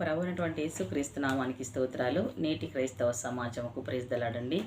ప్రభునటువంటి యేసుక్రీస్తు నామానికి స్తోత్రాలు. నేటి క్రైస్తవ సమాజముకు ప్రేజ్దలాడండి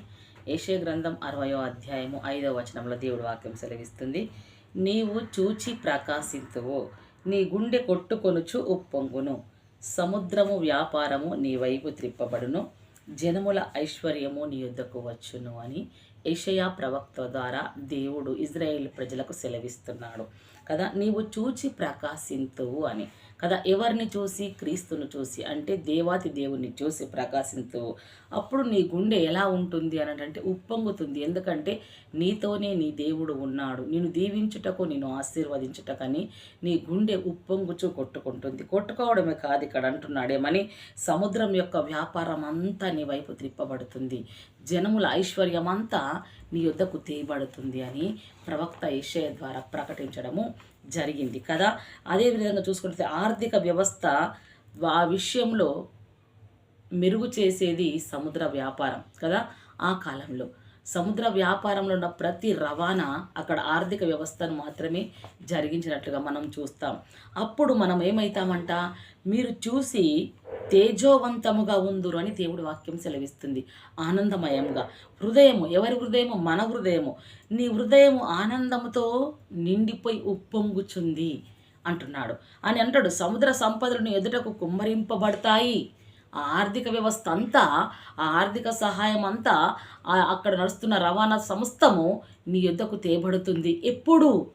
ఏషే గ్రంథం అరవయో అధ్యాయము ఐదవ వచనంలో దేవుడు వాక్యం సెలవిస్తుంది. నీవు చూచి ప్రకాశింతువు నీ గుండె కొట్టుకొనుచు ఉప్పొంగును సముద్రము వ్యాపారము నీ వైపు త్రిప్పబడును జనముల ఐశ్వర్యము నీ యుద్ధకు వచ్చును అని ఏషయా ప్రవక్త ద్వారా దేవుడు ఇజ్రాయేల్ ప్రజలకు సెలవిస్తున్నాడు. కదా నీవు చూచి ప్రకాశింతువు అని. కదా? ఎవరిని చూసి? క్రీస్తును చూసి. అంటే దేవాతి దేవుని చూసి ప్రకాశంతో అప్పుడు నీ గుండె ఎలా ఉంటుంది అని అంటే ఉప్పొంగుతుంది. ఎందుకంటే నీతోనే నీ దేవుడు ఉన్నాడు. నేను దీవించుటకు నేను ఆశీర్వదించుటకని నీ గుండె ఉప్పొంగుచు కొట్టుకుంటుంది. కొట్టుకోవడమే కాదు ఇక్కడ అంటున్నాడేమని సముద్రం యొక్క వ్యాపారం అంతా నీ వైపు త్రిప్పబడుతుంది. జనముల ఐశ్వర్యమంతా నీ యొద్దకు తీయబడుతుంది అని ప్రవక్త ఏషయ ద్వారా ప్రకటించడము జరిగింది కదా. అదేవిధంగా చూసుకుంటే ఆర్థిక వ్యవస్థ ఆ విషయంలో మెరుగు చేసేది సముద్ర వ్యాపారం కదా ఆ కాలంలో. సముద్ర వ్యాపారంలో ఉన్న ప్రతి రవాణా అక్కడ ఆర్థిక వ్యవస్థను మాత్రమే జరిగించినట్లుగా మనం చూస్తాం. అప్పుడు మనం ఏమవుతామంట మీరు చూసి తేజోవంతముగా ఉందురు అని దేవుడి వాక్యం సెలవిస్తుంది. ఆనందమయంగా హృదయము ఎవరి హృదయము? మన హృదయము. నీ హృదయము ఆనందముతో నిండిపోయి ఉప్పొంగుచుంది అంటున్నాడు. అని అంటాడు. సముద్ర సంపదలను ఎదుటకు కుమ్మరింపబడతాయి. ఆ ఆర్థిక వ్యవస్థ అంతా ఆ ఆర్థిక సహాయం అంతా అక్కడ నడుస్తున్న రవాణా సంస్థము నీ యొద్దకు తేబడుతుంది. ఎప్పుడు?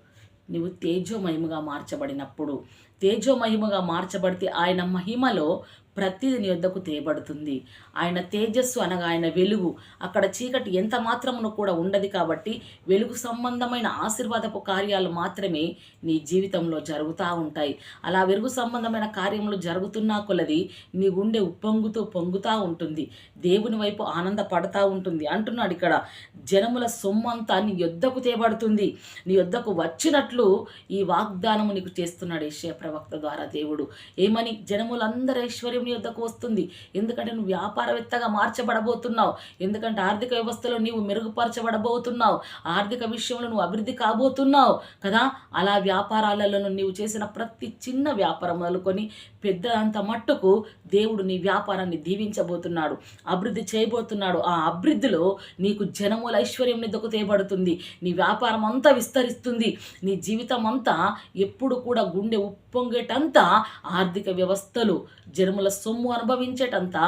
నువ్వు తేజోమయముగా మార్చబడినప్పుడు. తేజోమయముగా మార్చబడితే ఆయన మహిమలో ప్రతిది నీ వద్దకు తేబడుతుంది ఆయన తేజస్సు అనగా ఆయన వెలుగు. అక్కడ చీకటి ఎంత మాత్రమును కూడా ఉండదు కాబట్టి వెలుగు సంబంధమైన ఆశీర్వాదపు కార్యాలు మాత్రమే నీ జీవితంలో జరుగుతూ ఉంటాయి. అలా వెలుగు సంబంధమైన కార్యములు జరుగుతున్నా కొలది నీ గుండె ఉప్పొంగుతూ పొంగుతూ ఉంటుంది. దేవుని వైపు ఆనందపడతా ఉంటుంది. అంటున్నాడు ఇక్కడ జనముల సొమ్మంతా నీ యొద్దకు తేబడుతుంది నీ యొద్దకు వచ్చినట్లు ఈ వాగ్దానము నీకు చేస్తున్నాడు ఏషియా ప్రవక్త ద్వారా దేవుడు. ఏమని? జనములందరి ఐశ్వర్యం నీ యొద్దకు వస్తుంది. ఎందుకంటే నువ్వు వ్యాపారవేత్తగా మార్చబడబోతున్నావు. ఎందుకంటే ఆర్థిక వ్యవస్థలో నీవు మెరుగుపరచబడబోతున్నావు. ఆర్థిక విషయంలో నువ్వు అభివృద్ధి కాబోతున్నావు. కదా? అలా వ్యాపారాలలో నీవు చేసిన ప్రతి చిన్న వ్యాపారం మొదలుకొని పెద్దంత మట్టుకు దేవుడు నీ వ్యాపారాన్ని దీవించబోతున్నాడు. అభివృద్ధి చేయబోతున్నాడు. ఆ అభివృద్ధిలో నీకు జనముల ఐశ్వర్యం నిద్దకు తేబడుతుంది. నీ వ్యాపారం అంతా విస్తరిస్తుంది. నీ జీవితం అంతా ఎప్పుడు కూడా గుండె ఉప్పొంగేటంతా ఆర్థిక వ్యవస్థలు జనముల సొమ్ము అనుభవించేటంతా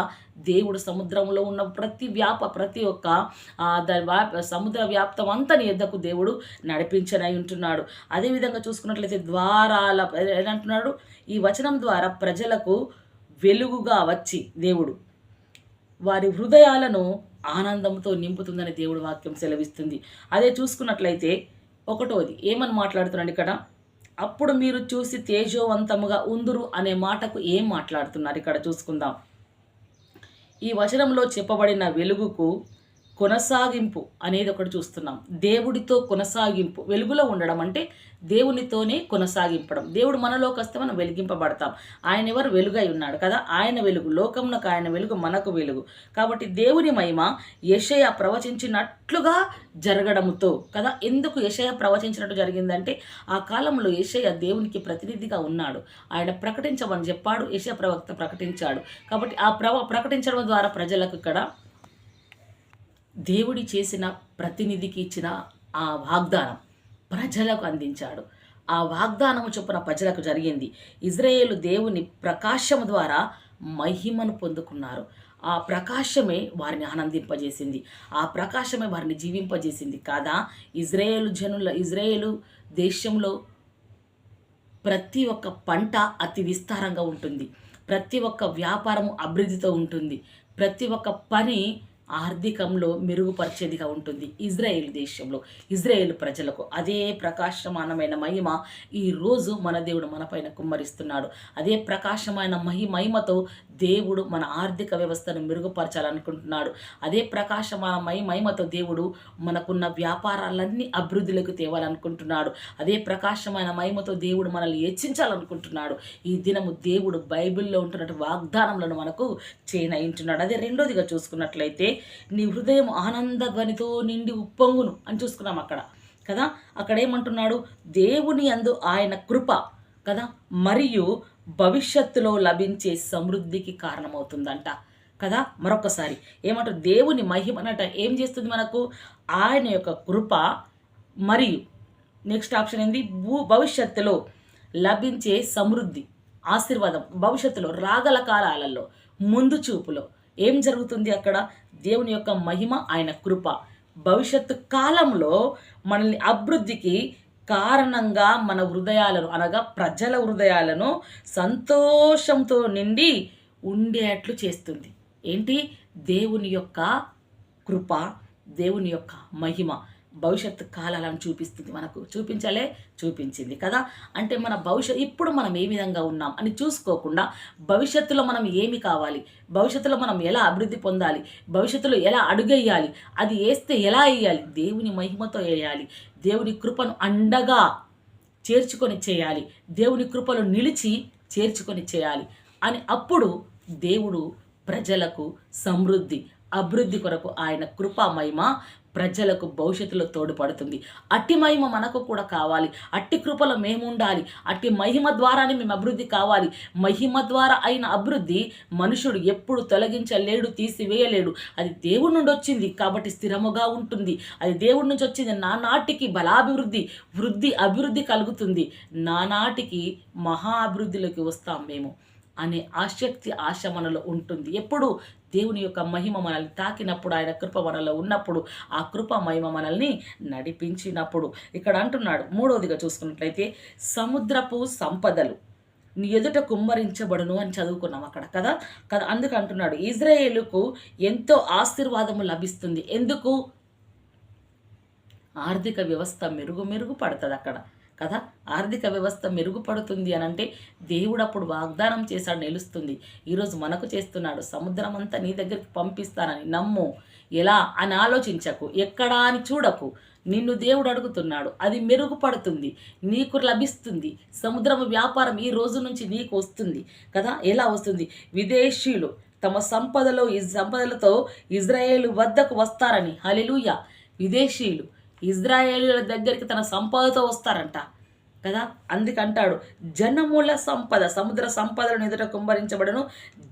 దేవుడు సముద్రంలో ఉన్న ప్రతి వ్యాప ప్రతి ఒక్క వ్యాప సముద్ర వ్యాప్తం అంతా నీ ఎద్దకు దేవుడు నడిపించనై ఉంటున్నాడు. అదేవిధంగా చూసుకున్నట్లయితే ద్వారాల ఏదంటున్నాడు? ఈ వచనం ద్వారా ప్రజలకు వెలుగుగా వచ్చి దేవుడు వారి హృదయాలను ఆనందంతో నింపుతుందని దేవుడు వాక్యం సెలవిస్తుంది. అదే చూసుకున్నట్లయితే ఒకటోది ఏమని మాట్లాడుతున్నాడు ఇక్కడ? అప్పుడు మీరు చూసి తేజోవంతముగా ఉందురు అనే మాటకు ఏం మాట్లాడుతున్నారు? ఇక్కడ చూసుకుందాం. ఈ వచనంలో చెప్పబడిన వెలుగుకు కొనసాగింపు అనేది ఒకటి చూస్తున్నాం. దేవుడితో కొనసాగింపు వెలుగులో ఉండడం అంటే దేవునితోనే కొనసాగింపడం. దేవుడు మనలోకి వస్తే మనం వెలిగింపబడతాం. ఆయన ఎవరు? వెలుగై ఉన్నాడు కదా? ఆయన వెలుగు లోకమునకు ఆయన వెలుగు మనకు వెలుగు. కాబట్టి దేవుని మహిమ యషయ ప్రవచించినట్లుగా జరగడముతో కదా? ఎందుకు యషయ ప్రవచించినట్టు జరిగిందంటే ఆ కాలంలో యషయ దేవునికి ప్రతినిధిగా ఉన్నాడు. ఆయన ప్రకటించమని చెప్పాడు యషయ ప్రవక్త ప్రకటించాడు. కాబట్టి ఆ ప్రవ ప్రకటించడం ద్వారా ప్రజలకు ఇక్కడ దేవుడి చేసిన ప్రతినిధికి ఇచ్చిన ఆ వాగ్దానం ప్రజలకు అందించాడు. ఆ వాగ్దానము చొప్పున ప్రజలకు జరిగింది. ఇజ్రాయేలు దేవుని ప్రకాశము ద్వారా మహిమను పొందుకున్నారు. ఆ ప్రకాశమే వారిని ఆనందింపజేసింది. ఆ ప్రకాశమే వారిని జీవింపజేసింది కాదా? ఇజ్రాయేలు జనుల ఇజ్రాయేలు దేశంలో ప్రతి ఒక్క పంట అతి విస్తారంగా ఉంటుంది. ప్రతి ఒక్క వ్యాపారము అభివృద్ధితో ఉంటుంది. ప్రతి ఒక్క పని ఆర్థికంలో మెరుగుపరిచేదిగా ఉంటుంది. ఇజ్రాయేల్ దేశంలో ఇజ్రాయేల్ ప్రజలకు అదే ప్రకాశమానమైన మహిమ ఈరోజు మన దేవుడు మనపైన కుమ్మరిస్తున్నాడు. అదే ప్రకాశమైన మహి మహిమతో దేవుడు మన ఆర్థిక వ్యవస్థను మెరుగుపరచాలనుకుంటున్నాడు. అదే ప్రకాశమానమై మహిమతో దేవుడు మనకున్న వ్యాపారాలన్నీ అభివృద్ధిలోకి తేవాలనుకుంటున్నాడు. అదే ప్రకాశమైన మహిమతో దేవుడు మనల్ని హెచ్చించాలనుకుంటున్నాడు. ఈ దినము దేవుడు బైబిల్లో ఉంటున్నట్టు వాగ్దానములను మనకు చేనయించున్నాడు. అదే రెండోదిగా చూసుకున్నట్లయితే నీ హృదయం ఆనంద ధ్వనితో నిండి ఉప్పొంగును అని చూసుకున్నాం అక్కడ. కదా? అక్కడ ఏమంటున్నాడు? దేవుని అందు ఆయన కృప. కదా? మరియు భవిష్యత్తులో లభించే సమృద్ధికి కారణమవుతుందంట. కదా? మరొకసారి. ఏమంటారు? దేవుని మహిమనట ఏం చేస్తుంది మనకు? ఆయన యొక్క కృప మరియు నెక్స్ట్ ఆప్షన్ ఏంది? భూ భవిష్యత్తులో లభించే సమృద్ధి ఆశీర్వాదం భవిష్యత్తులో రాగల కాలాలలో ముందు చూపులో. ఏం జరుగుతుంది అక్కడ? దేవుని యొక్క మహిమ ఆయన కృప. భవిష్యత్తు కాలంలో మనల్ని అభివృద్ధికి కారణంగా మన హృదయాలను అనగా ప్రజల హృదయాలను సంతోషంతో నిండి ఉండేట్లు చేస్తుంది. ఏంటి? దేవుని యొక్క కృప దేవుని యొక్క మహిమ. భవిష్యత్తు కాలాలను చూపిస్తుంది మనకు. చూపించలే చూపించింది కదా? అంటే మన భవిష్యత్ ఇప్పుడు మనం ఏ విధంగా ఉన్నాం అని చూసుకోకుండా భవిష్యత్తులో మనం ఏమి కావాలి? భవిష్యత్తులో మనం ఎలా అభివృద్ధి పొందాలి? భవిష్యత్తులో ఎలా అడుగేయాలి? అది వేస్తే ఎలా వేయాలి? దేవుని మహిమతో వేయాలి. దేవుని కృపను అండగా చేర్చుకొని చేయాలి. దేవుని కృపలో నిలిచి చేర్చుకొని చేయాలి అని అప్పుడు దేవుడు ప్రజలకు సమృద్ధి అభివృద్ధి కొరకు ఆయన కృపా మహిమ ప్రజలకు భవిష్యత్తులో తోడ్పడుతుంది. అట్టి మహిమ మనకు కూడా కావాలి. అట్టి కృపలో మేము ఉండాలి అట్టి మహిమ ద్వారానే మేము అభివృద్ధి కావాలి. మహిమ ద్వారా అయిన అభివృద్ధి మనుషుడు ఎప్పుడు తొలగించలేడు తీసివేయలేడు. అది దేవుడి నుండి వచ్చింది కాబట్టి స్థిరముగా ఉంటుంది. అది దేవుడి నుంచి వచ్చింది నానాటికి బలాభివృద్ధి వృద్ధి అభివృద్ధి కలుగుతుంది. నానాటికి మహా అభివృద్ధిలోకి వస్తాం మేము. అనే ఆసక్తి ఆశ మనలో ఉంటుంది. ఎప్పుడు దేవుని యొక్క మహిమ మనల్ని తాకినప్పుడు ఆయన కృప మనలో ఉన్నప్పుడు ఆ కృప మహిమ మనల్ని నడిపించినప్పుడు. ఇక్కడ అంటున్నాడు మూడవదిగా చూసుకున్నట్లయితే సముద్రపు సంపదలు. నీ ఎదుట కుమ్మరించబడును అని చదువుకున్నాం అక్కడ కదా? కదా? అందుకు అంటున్నాడు ఇజ్రాయేలుకు ఎంతో ఆశీర్వాదము లభిస్తుంది. ఎందుకు? ఆర్థిక వ్యవస్థ మెరుగు మెరుగు పడుతుంది అక్కడ. కదా? ఆర్థిక వ్యవస్థ మెరుగుపడుతుంది అని అంటే దేవుడు అప్పుడు వాగ్దానం చేశాడు నిలుస్తుంది. ఈరోజు మనకు చేస్తున్నాడు సముద్రం అంతా నీ దగ్గరికి పంపిస్తానని నమ్ము. ఎలా? అని ఆలోచించకు. ఎక్కడా అని చూడకు. నిన్ను దేవుడు అడుగుతున్నాడు. అది మెరుగుపడుతుంది. నీకు లభిస్తుంది. సముద్రము వ్యాపారం ఈ రోజు నుంచి నీకు వస్తుంది కదా? ఎలా వస్తుంది? విదేశీయులు తమ సంపదలో ఈ సంపదలతో ఇజ్రాయేల్ వద్దకు వస్తారని. హలెలుయ విదేశీయులు ఇజ్రాయేలీల దగ్గరికి తన సంపదతో వస్తారంట కదా? అందుకంటాడు జనముల సంపద సముద్ర సంపదలను ఎదుట కుంభరించబడను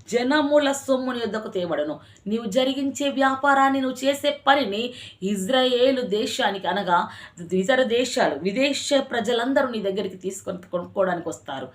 జనముల సొమ్ముని ఎద్దకు తేబడను. నీవు జరిగించే వ్యాపారాన్ని నువ్వు చేసే పనిని ఇజ్రాయేలు దేశానికి అనగా ఇతర దేశాలు విదేశ ప్రజలందరూ నీ దగ్గరికి తీసుకొని కొనుక్కోవడానికి వస్తారు.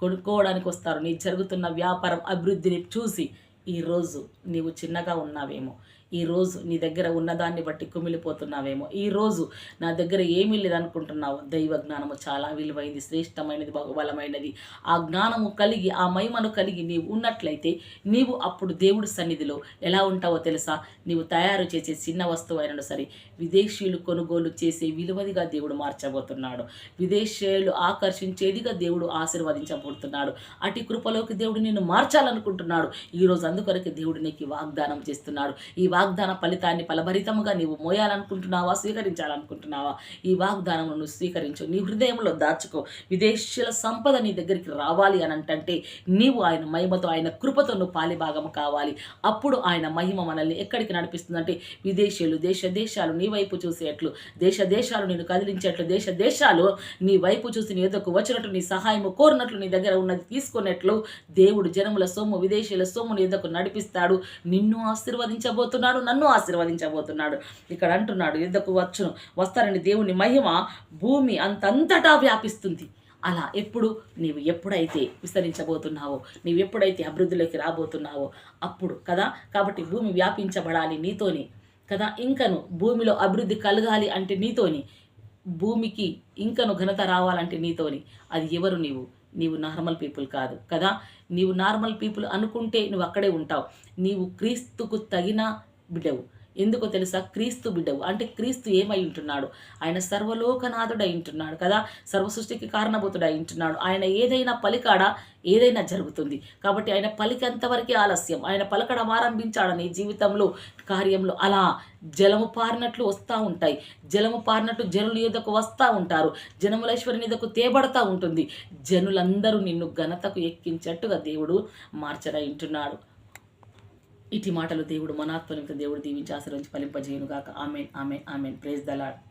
కొనుక్కోవడానికి వస్తారు. నీ జరుగుతున్న వ్యాపారం అభివృద్ధిని చూసి ఈరోజు నీవు చిన్నగా ఉన్నావేమో. ఈరోజు నీ దగ్గర ఉన్నదాన్ని బట్టి కుమిలిపోతున్నావేమో. ఈరోజు నా దగ్గర ఏమీ లేదనుకుంటున్నావు. దైవ జ్ఞానము చాలా విలువైంది శ్రేష్టమైనది బహుబలమైనది. ఆ జ్ఞానము కలిగి ఆ మహిమను కలిగి నీవు ఉన్నట్లయితే నీవు అప్పుడు దేవుడి సన్నిధిలో ఎలా ఉంటావో తెలుసా? నీవు తయారు చేసే చిన్న వస్తువు అయినా సరే విదేశీయులు కొనుగోలు చేసే విలువదిగా దేవుడు మార్చబోతున్నాడు. విదేశీయులు ఆకర్షించేదిగా దేవుడు ఆశీర్వదించబోతున్నాడు. అటు కృపలోకి దేవుడు నిన్ను మార్చాలనుకుంటున్నాడు. ఈరోజు అందుకొరకు దేవుడు నీకు వాగ్దానం చేస్తున్నాడు. ఈ వాగ్దాన ఫలితాన్ని ఫలభరితముగా నీవు మోయాలనుకుంటున్నావా? స్వీకరించాలనుకుంటున్నావా? ఈ వాగ్దానం నువ్వు స్వీకరించు. నీ హృదయంలో దాచుకో. విదేశీయుల సంపద నీ దగ్గరికి రావాలి అని అంటే నీవు ఆయన మహిమతో ఆయన కృపతో నువ్వు పాలిభాగం కావాలి. అప్పుడు ఆయన మహిమ మనల్ని ఎక్కడికి నడిపిస్తుందంటే విదేశీయులు దేశ దేశాలు నీ వైపు చూసేట్లు దేశ దేశాలు నేను కదిలించేట్లు దేశ దేశాలు నీ వైపు చూసి నీ ఎదుకు వచ్చినట్లు నీ సహాయము కోరినట్లు నీ దగ్గర ఉన్నది తీసుకున్నట్లు దేవుడు జనముల సొమ్ము విదేశీయుల సొమ్ము నీ ఎదుకు నడిపిస్తాడు. నిన్ను ఆశీర్వదించబోతున్నాడు. నన్ను ఆశీర్వదించబోతున్నాడు. ఇక్కడ అంటున్నాడు ఎద్దకు వచ్చును వస్తారని దేవుని మహిమ భూమి అంతంతటా వ్యాపిస్తుంది. అలా ఎప్పుడు? నీవు ఎప్పుడైతే విస్తరించబోతున్నావో నీవు ఎప్పుడైతే అభివృద్ధిలోకి రాబోతున్నావో అప్పుడు కదా? కాబట్టి భూమి వ్యాపించబడాలి నీతోని. కదా? ఇంకను భూమిలో అభివృద్ధి కలగాలి అంటే నీతోని. భూమికి ఇంకను ఘనత రావాలంటే నీతోని. అది ఎవరు నీవు? నీవు నార్మల్ పీపుల్ కాదు. కదా? నీవు నార్మల్ పీపుల్ అనుకుంటే నువ్వు అక్కడే ఉంటావు. నీవు క్రీస్తుకు తగిన బిడ్డవు. ఎందుకో తెలుసా? క్రీస్తు బిడ్డవు. అంటే క్రీస్తు ఏమై ఉంటున్నాడు? ఆయన సర్వలోకనాథుడై ఉంటున్నాడు కదా? సర్వసృష్టికి కారణభూతుడై ఉంటున్నాడు. ఆయన ఏదైనా పలికాడ? ఏదైనా జరుగుతుంది. కాబట్టి ఆయన పలికంతవరకే ఆలస్యం. ఆయన పలకడం ఆరంభించాడని జీవితంలో కార్యంలో అలా జలము పారినట్లు వస్తూ ఉంటాయి. జలము పారినట్లు జనుల యుద్ధకు వస్తూ ఉంటారు. జనములేశ్వరుని యొద్దకు తేబడతా ఉంటుంది. జనులందరూ నిన్ను ఘనతకు ఎక్కించట్టుగా దేవుడు మార్చడై ఉంటున్నాడు. ఇటు మాటలు దేవుడు మనాత్మనిమిత దేవుడు దీవించి ఆశ్రయించి ఫలింపజేయునుగాక. Amen amen amen. Praise the Lord